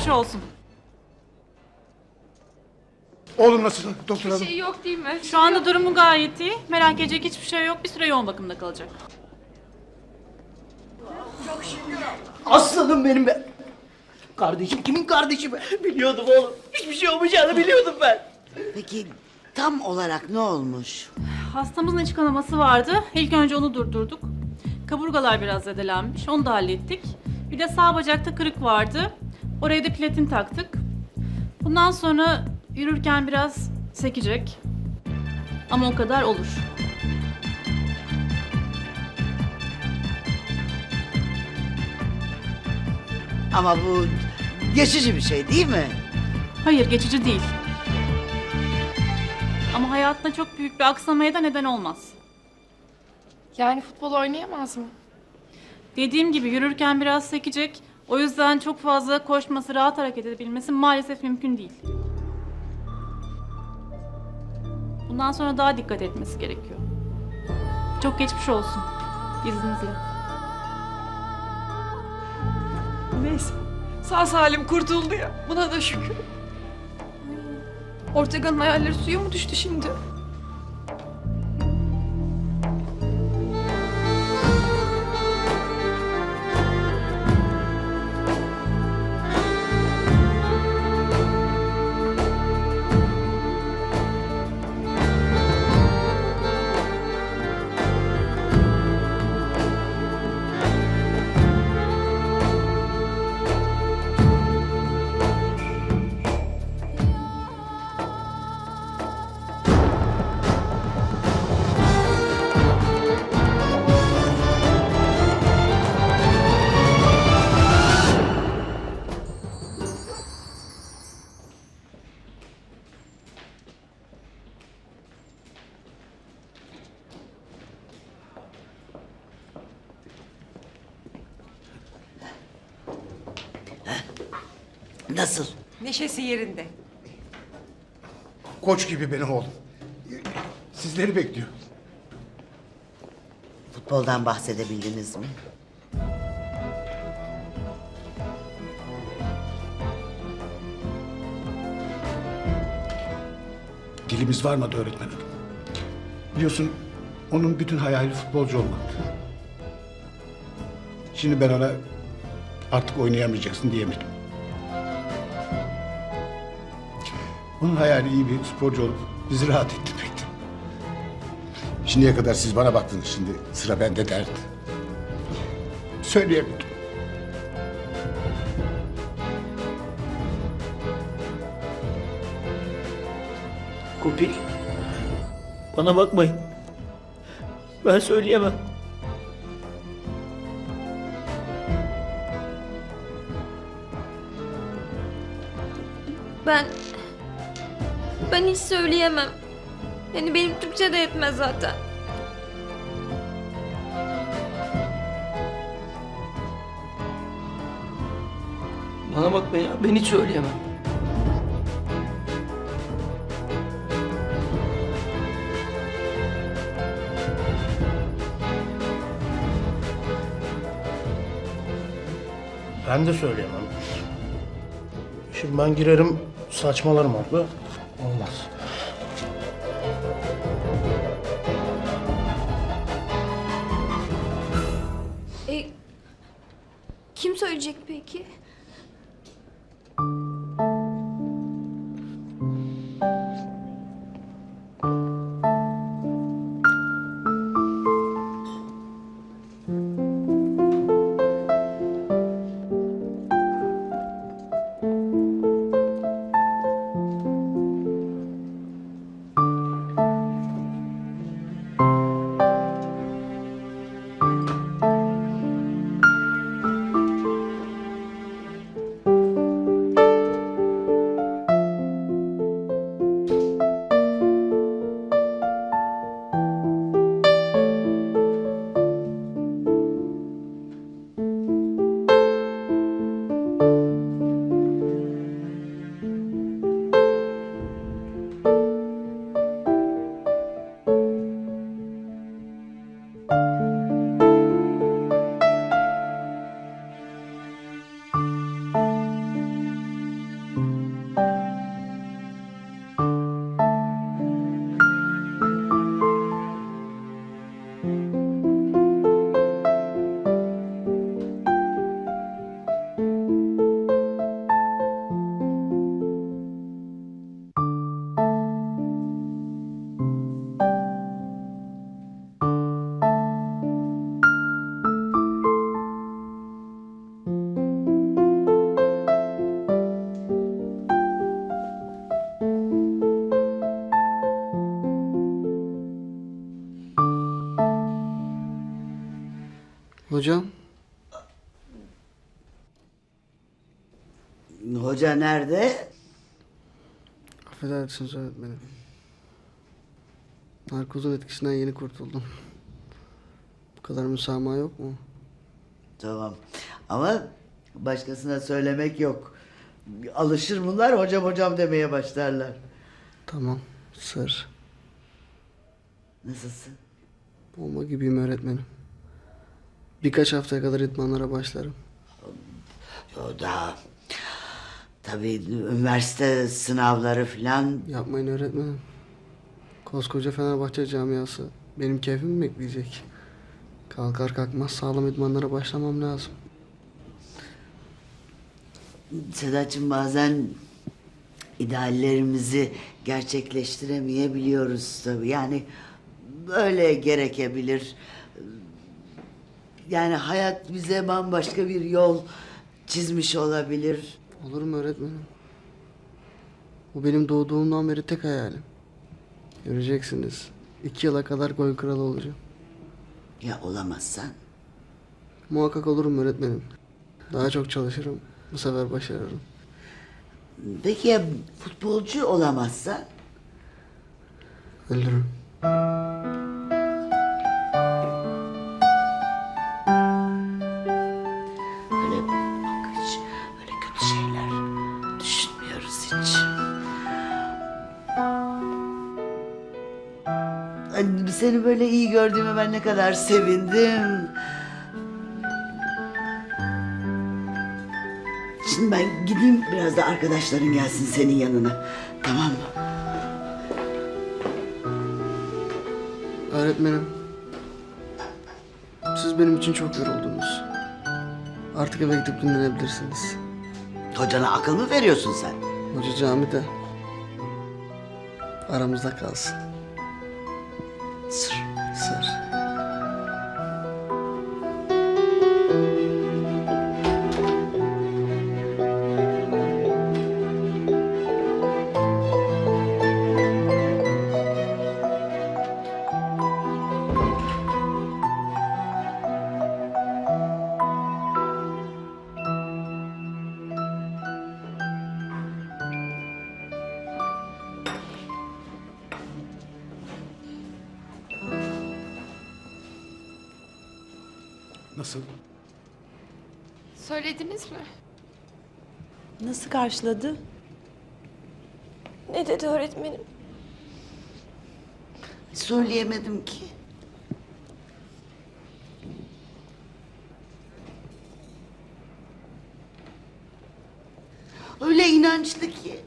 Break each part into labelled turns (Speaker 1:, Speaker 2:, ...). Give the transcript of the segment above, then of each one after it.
Speaker 1: Geçmiş olsun.
Speaker 2: Oğlum nasıl doktor hanım?
Speaker 3: şey yok değil mi?
Speaker 1: Şu anda durumu gayet iyi. Merak edecek hiçbir şey yok. Bir süre yoğun bakımda kalacak.
Speaker 4: Aslanım benim be. Kardeşim kimin kardeşi be? Biliyordum oğlum. Hiçbir şey olmayacağını biliyordum ben.
Speaker 5: Peki tam olarak ne olmuş?
Speaker 1: Hastamızın iç kanaması vardı. İlk önce onu durdurduk. Kaburgalar biraz zedelenmiş. Onu da hallettik. Bir de sağ bacakta kırık vardı. Oraya da platin taktık. Bundan sonra yürürken biraz sekecek. Ama o kadar olur.
Speaker 5: Ama bu geçici bir şey değil mi?
Speaker 1: Hayır, geçici değil. Ama hayatında çok büyük bir aksamaya da neden olmaz.
Speaker 3: Yani futbol oynayamaz mı?
Speaker 1: Dediğim gibi yürürken biraz sekecek. O yüzden çok fazla koşması, rahat hareket edebilmesi maalesef mümkün değil. Bundan sonra daha dikkat etmesi gerekiyor. Çok geçmiş olsun. İzninizle.
Speaker 3: Neyse. Sağ salim kurtuldu ya. Buna da şükür. Ortega'nın hayalleri suya mı düştü şimdi?
Speaker 6: Neşesi yerinde.
Speaker 2: Koç gibi benim oğlum. Sizleri bekliyor.
Speaker 5: Futboldan bahsedebildiniz mi?
Speaker 2: Dilimiz varmadı öğretmen hanım. Biliyorsun onun bütün hayali futbolcu olmak. Şimdi ben ona artık oynayamayacaksın diyemedim. Onun hayali iyi bir sporcu olup bizi rahat ettirmekti. Şimdiye kadar siz bana baktınız şimdi sıra bende derdi. Söyleyemedim.
Speaker 4: Kopil. Bana bakmayın. Ben söyleyemem.
Speaker 7: Ben... Ben hiç söyleyemem. Yani benim Türkçe de yetmez zaten.
Speaker 4: Bana bakmayın ya. Ben hiç söyleyemem.
Speaker 8: Ben de söyleyemem. Şimdi ben girerim saçmalarım abla.
Speaker 7: E, kim söyleyecek peki?
Speaker 9: Hocam
Speaker 5: Hoca nerede?
Speaker 9: affedersiniz öğretmenim. Narkozun etkisinden yeni kurtuldum. Bu kadar müsamaha yok mu?
Speaker 5: Tamam. Ama başkasına söylemek yok. Alışır bunlar hocam hocam demeye başlarlar.
Speaker 9: Tamam. Sır.
Speaker 5: Nasılsın?
Speaker 9: Bomba gibiyim öğretmenim. Birkaç haftaya kadar idmanlara başlarım.
Speaker 5: O da tabii üniversite sınavları falan
Speaker 9: Yapmayın öğretmenim. Koskoca Fenerbahçe camiası benim keyfimi mi bekleyecek? Kalkar kalkmaz sağlam idmanlara başlamam lazım.
Speaker 5: Sedat'cığım bazen ideallerimizi gerçekleştiremeyebiliyoruz tabii. Yani böyle gerekebilir. Yani hayat bize bambaşka bir yol çizmiş olabilir.
Speaker 9: Olur mu öğretmenim? Bu benim doğduğumdan beri tek hayalim. Göreceksiniz. İki yıla kadar gol kralı olacağım.
Speaker 5: Ya olamazsan?
Speaker 9: Muhakkak olurum öğretmenim. Daha çok çalışırım. Bu sefer başarırım.
Speaker 5: Peki ya futbolcu olamazsan?
Speaker 9: Ölürüm.
Speaker 5: Seni böyle iyi gördüğüme ben ne kadar sevindim. Şimdi ben gideyim biraz da arkadaşların gelsin senin yanına. Tamam mı?
Speaker 9: Öğretmenim. Siz benim için çok yoruldunuz. Artık eve gidip dinlenebilirsiniz.
Speaker 5: Hocana akıl mı veriyorsun sen?
Speaker 9: Hoca camide. Aramızda kalsın.
Speaker 5: Sır.
Speaker 2: Nasıl?
Speaker 10: Söylediniz mi?
Speaker 11: Nasıl karşıladı?
Speaker 7: Ne dedi öğretmenim?
Speaker 5: Söyleyemedim ki. Öyle inançlı ki.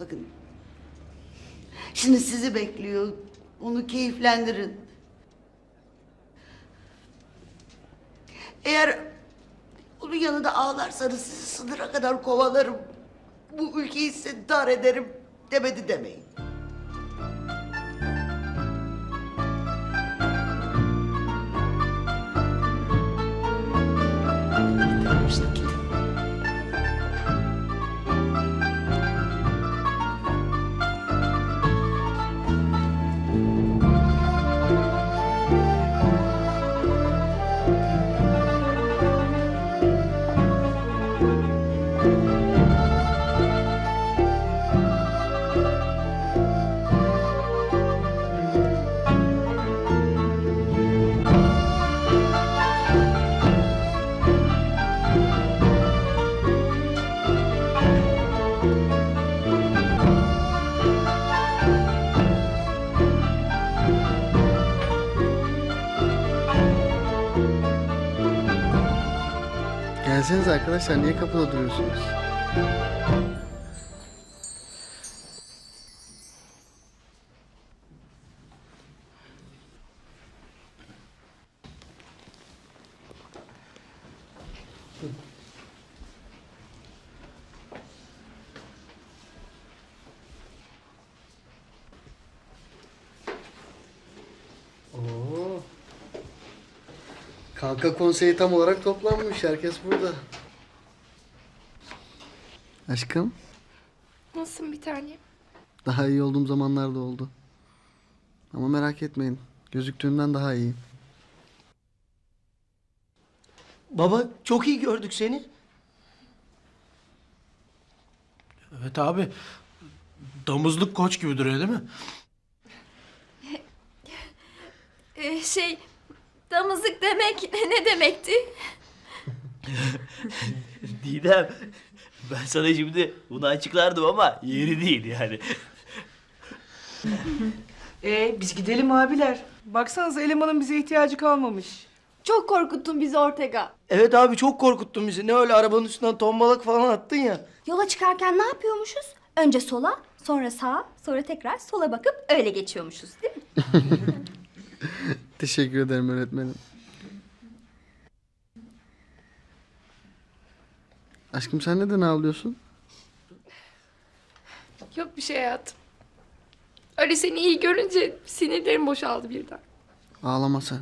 Speaker 5: Bakın. Şimdi sizi bekliyor. Onu keyiflendirin. Eğer onun yanında ağlarsanız sizi sınıra kadar kovalarım. Bu ülkeyi size dar ederim demedi demeyin.
Speaker 9: Gelseniz arkadaşlar niye kapıda duruyorsunuz? Kanka konseyi tam olarak toplanmış. Herkes burada. Aşkım,
Speaker 10: Nasılsın bir tane?
Speaker 9: daha iyi olduğum zamanlarda oldu. Ama merak etmeyin. Gözüktüğünden daha iyi.
Speaker 10: Baba çok iyi gördük seni.
Speaker 8: Evet abi. Damızlık koç gibi duruyor değil mi?
Speaker 7: Ee, şey damızlık demek ne demekti?
Speaker 4: Didem ben sana şimdi bunu açıklardım ama yeri değil yani.
Speaker 11: Ee, biz gidelim abiler. Baksanıza elemanın bize ihtiyacı kalmamış.
Speaker 7: Çok korkuttun bizi Ortega.
Speaker 10: Evet abi çok korkuttun bizi. Ne öyle arabanın üstünden tombalak falan attın ya.
Speaker 12: Yola çıkarken ne yapıyormuşuz? Önce sola, sonra sağa, sonra tekrar sola bakıp öyle geçiyormuşuz değil mi?
Speaker 9: Teşekkür ederim öğretmenim. Aşkım sen neden ağlıyorsun?
Speaker 3: Yok bir şey hayatım. Öyle seni iyi görünce sinirlerim boşaldı birden.
Speaker 9: Ağlama sen.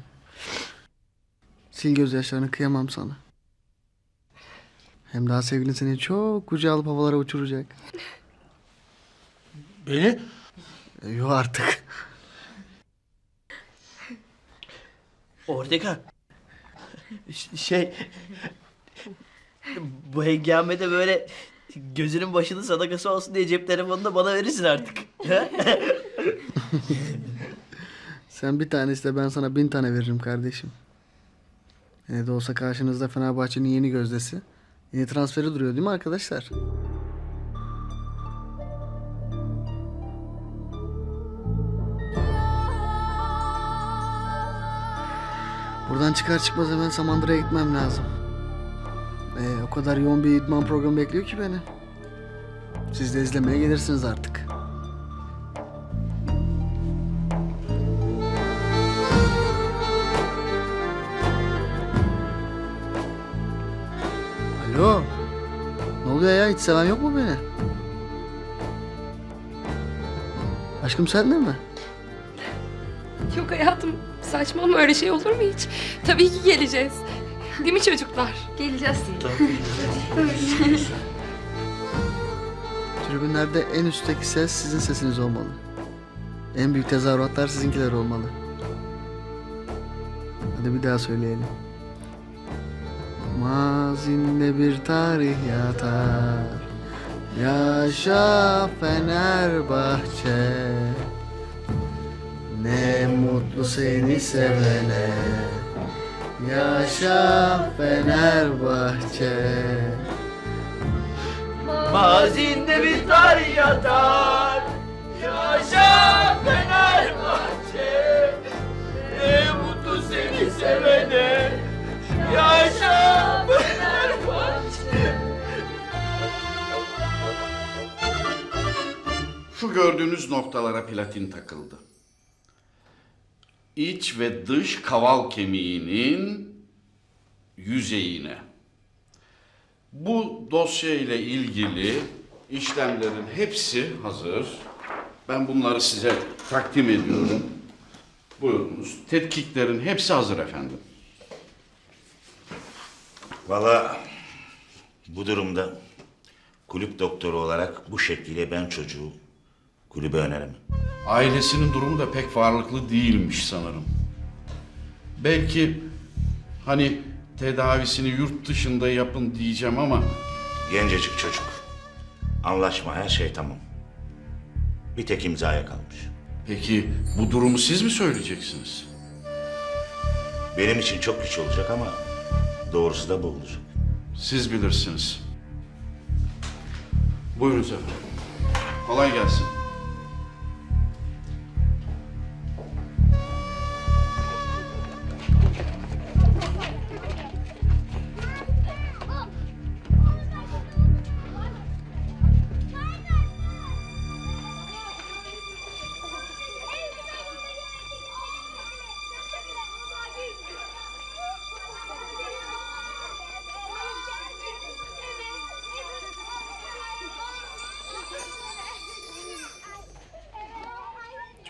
Speaker 9: Sil gözyaşlarını kıyamam sana. Hem daha sevgilin seni çok kucağa alıp havalara uçuracak.
Speaker 8: Beni
Speaker 9: E, Yok artık.
Speaker 4: Ortega. Şey... Bu hengamede böyle gözünün başının sadakası olsun diye cep telefonunu da bana verirsin artık.
Speaker 9: Sen bir tane iste ben sana bin tane veririm kardeşim. Ne de olsa karşınızda Fenerbahçe'nin yeni gözdesi. Yeni transferi duruyor değil mi arkadaşlar? Buradan çıkar çıkmaz hemen Samandıra'ya gitmem lazım. Ee, o kadar yoğun bir idman programı bekliyor ki beni. Siz de izlemeye gelirsiniz artık. Alo. Ne oluyor ya? Hiç seven yok mu beni? Aşkım sen de mi?
Speaker 3: Yok hayatım saçmalama öyle şey olur mu hiç? Tabii ki geleceğiz. Değil mi çocuklar?
Speaker 7: Geleceğiz.
Speaker 9: Tribünlerde en üstteki ses sizin sesiniz olmalı. En büyük tezahüratlar sizinkiler olmalı. Hadi bir daha söyleyelim. Mazinde bir tarih yatar. Yaşa Fenerbahçe. Ne mutlu seni sevene. Yaşa Fenerbahçe.
Speaker 4: Mazinde bir tarih yatar. Yaşa Fenerbahçe. Ne mutlu seni sevene. Yaşa Fenerbahçe.
Speaker 13: Şu gördüğünüz noktalara platin takıldı. İç ve dış kaval kemiğinin yüzeyine. Bu dosya ile ilgili işlemlerin hepsi hazır. Ben bunları size takdim ediyorum. Buyurunuz. Tetkiklerin hepsi hazır efendim.
Speaker 14: Valla bu durumda kulüp doktoru olarak bu şekliyle ben çocuğu kulübe öneremem.
Speaker 13: Ailesinin durumu da pek varlıklı değilmiş sanırım. Belki hani tedavisini yurt dışında yapın diyeceğim ama
Speaker 14: Gencecik çocuk. Anlaşma her şey tamam. Bir tek imzaya kalmış.
Speaker 13: peki bu durumu siz mi söyleyeceksiniz?
Speaker 14: Benim için çok güç olacak ama doğrusu da bu olacak.
Speaker 13: Siz bilirsiniz. Buyurun efendim. Kolay gelsin.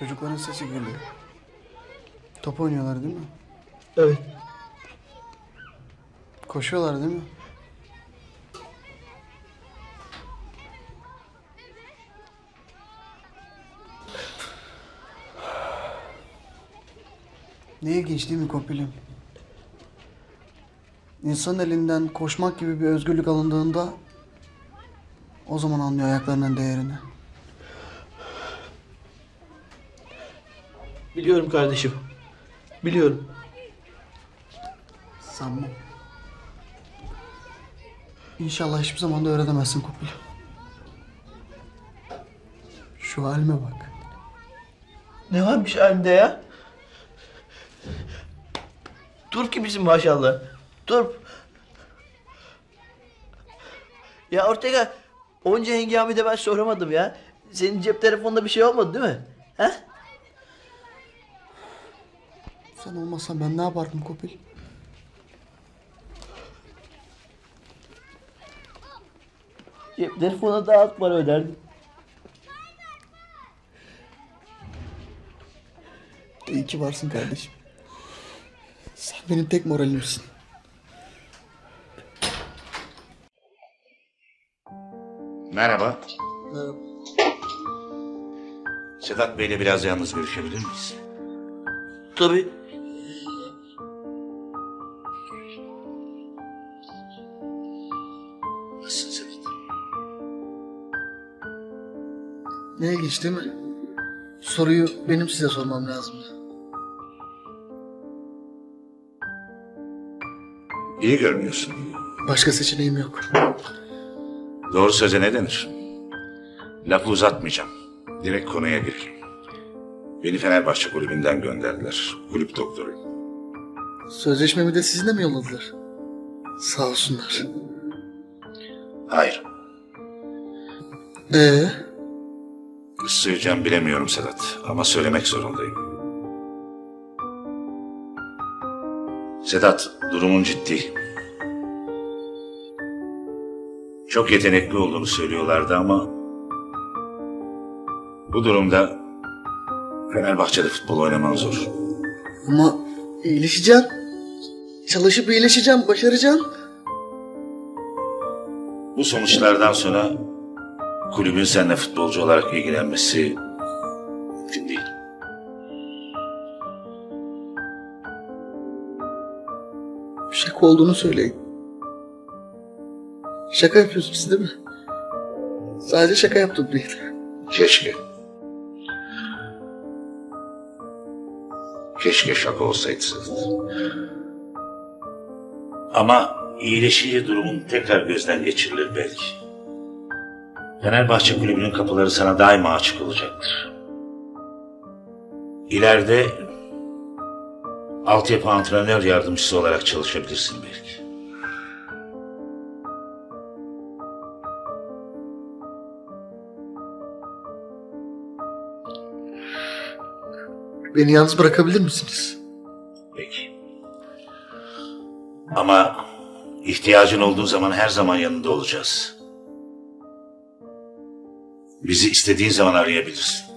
Speaker 9: Çocukların sesi geliyor. Top oynuyorlar değil mi?
Speaker 10: Evet.
Speaker 9: Koşuyorlar değil mi? Ne ilginç değil mi Kopilim? İnsan elinden koşmak gibi bir özgürlük alındığında o zaman anlıyor ayaklarının değerini.
Speaker 10: Biliyorum kardeşim. Biliyorum.
Speaker 9: Sanmam. İnşallah hiçbir zaman da öğrenemezsin Kopil. Şu halime bak.
Speaker 10: Ne varmış halimde ya? Turp gibisin maşallah. Turp. Ya Ortega, onca hengamede ben soramadım ya. Senin cep telefonunda bir şey olmadı değil mi? He?
Speaker 9: Sen olmasan ben ne yapardım Kopil?
Speaker 10: Cep telefona daha alt para öderdim.
Speaker 9: İyi ki varsın kardeşim. Sen benim tek moralimsin.
Speaker 14: Merhaba.
Speaker 9: Merhaba.
Speaker 14: Sedat Bey'le biraz yalnız görüşebilir miyiz?
Speaker 10: Tabii.
Speaker 9: İlginç değil mi? Soruyu benim size sormam lazım.
Speaker 14: İyi görünüyorsun.
Speaker 9: Başka seçeneğim yok.
Speaker 14: Doğru söze ne denir? Lafı uzatmayacağım. Direkt konuya gireyim. Beni Fenerbahçe kulübünden gönderdiler. Kulüp doktoruyum.
Speaker 9: Sözleşmemi de sizinle mi yolladılar? Sağ olsunlar.
Speaker 14: Hayır.
Speaker 9: Ee,
Speaker 14: Nasıl söyleyeceğim bilemiyorum Sedat. Ama söylemek zorundayım. Sedat, durumun ciddi. Çok yetenekli olduğunu söylüyorlardı ama... Bu durumda Fenerbahçe'de futbol oynaman zor.
Speaker 9: ama iyileşeceğim. Çalışıp iyileşeceğim, başaracağım.
Speaker 14: Bu sonuçlardan sonra kulübün seninle futbolcu olarak ilgilenmesi mümkün değil.
Speaker 9: Şaka olduğunu söyleyin. Şaka yapıyorsunuz değil mi? Sadece şaka yaptım değil.
Speaker 14: Keşke. Keşke şaka olsaydı. Ama iyileşince durumun tekrar gözden geçirilir belki. Fenerbahçe kulübünün kapıları sana daima açık olacaktır. İleride altyapı antrenör yardımcısı olarak çalışabilirsin belki.
Speaker 9: Beni yalnız bırakabilir misiniz?
Speaker 14: Peki. Ama ihtiyacın olduğu zaman her zaman yanında olacağız. Bizi istediğin zaman arayabilirsin.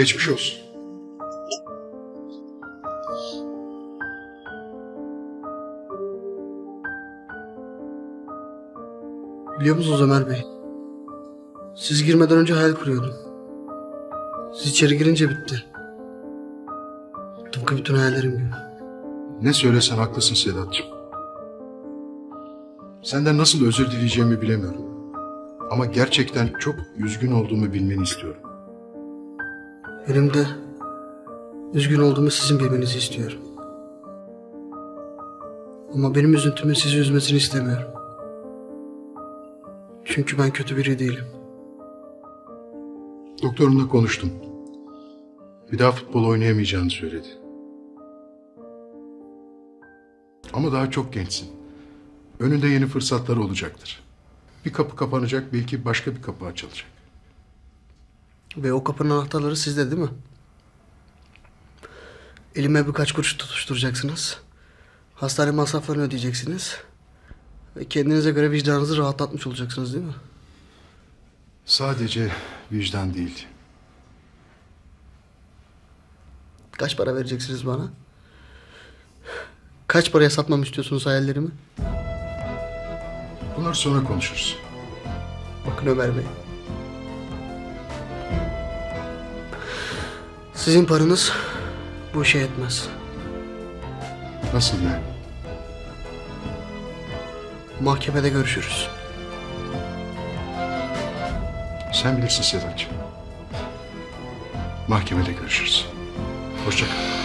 Speaker 2: Geçmiş olsun.
Speaker 9: Biliyor musunuz Ömer Bey? Siz girmeden önce hayal kuruyordum. Siz içeri girince bitti. Tıpkı bütün hayallerim gibi.
Speaker 15: Ne söylesen haklısın Sedat'cığım. Senden nasıl özür dileyeceğimi bilemiyorum. Ama gerçekten çok üzgün olduğumu bilmeni istiyorum.
Speaker 9: Benim de üzgün olduğumu sizin bilmenizi istiyorum. Ama benim üzüntümün sizi üzmesini istemiyorum. Çünkü ben kötü biri değilim.
Speaker 15: Doktorumla konuştum. Bir daha futbol oynayamayacağını söyledi. Ama daha çok gençsin. Önünde yeni fırsatlar olacaktır. Bir kapı kapanacak, belki başka bir kapı açılacak.
Speaker 9: Ve o kapının anahtarları sizde değil mi? Elime birkaç kuruş tutuşturacaksınız. Hastane masraflarını ödeyeceksiniz. Ve kendinize göre vicdanınızı rahatlatmış olacaksınız değil mi?
Speaker 15: Sadece vicdan değil.
Speaker 9: Kaç para vereceksiniz bana? Kaç paraya satmam istiyorsunuz hayallerimi?
Speaker 15: Bunlar sonra konuşuruz.
Speaker 9: Bakın Ömer Bey. Sizin paranız bu işe yetmez.
Speaker 15: Nasıl ne?
Speaker 9: Mahkemede görüşürüz.
Speaker 15: Sen bilirsin Sedat'cığım. Mahkemede görüşürüz. Hoşça kal.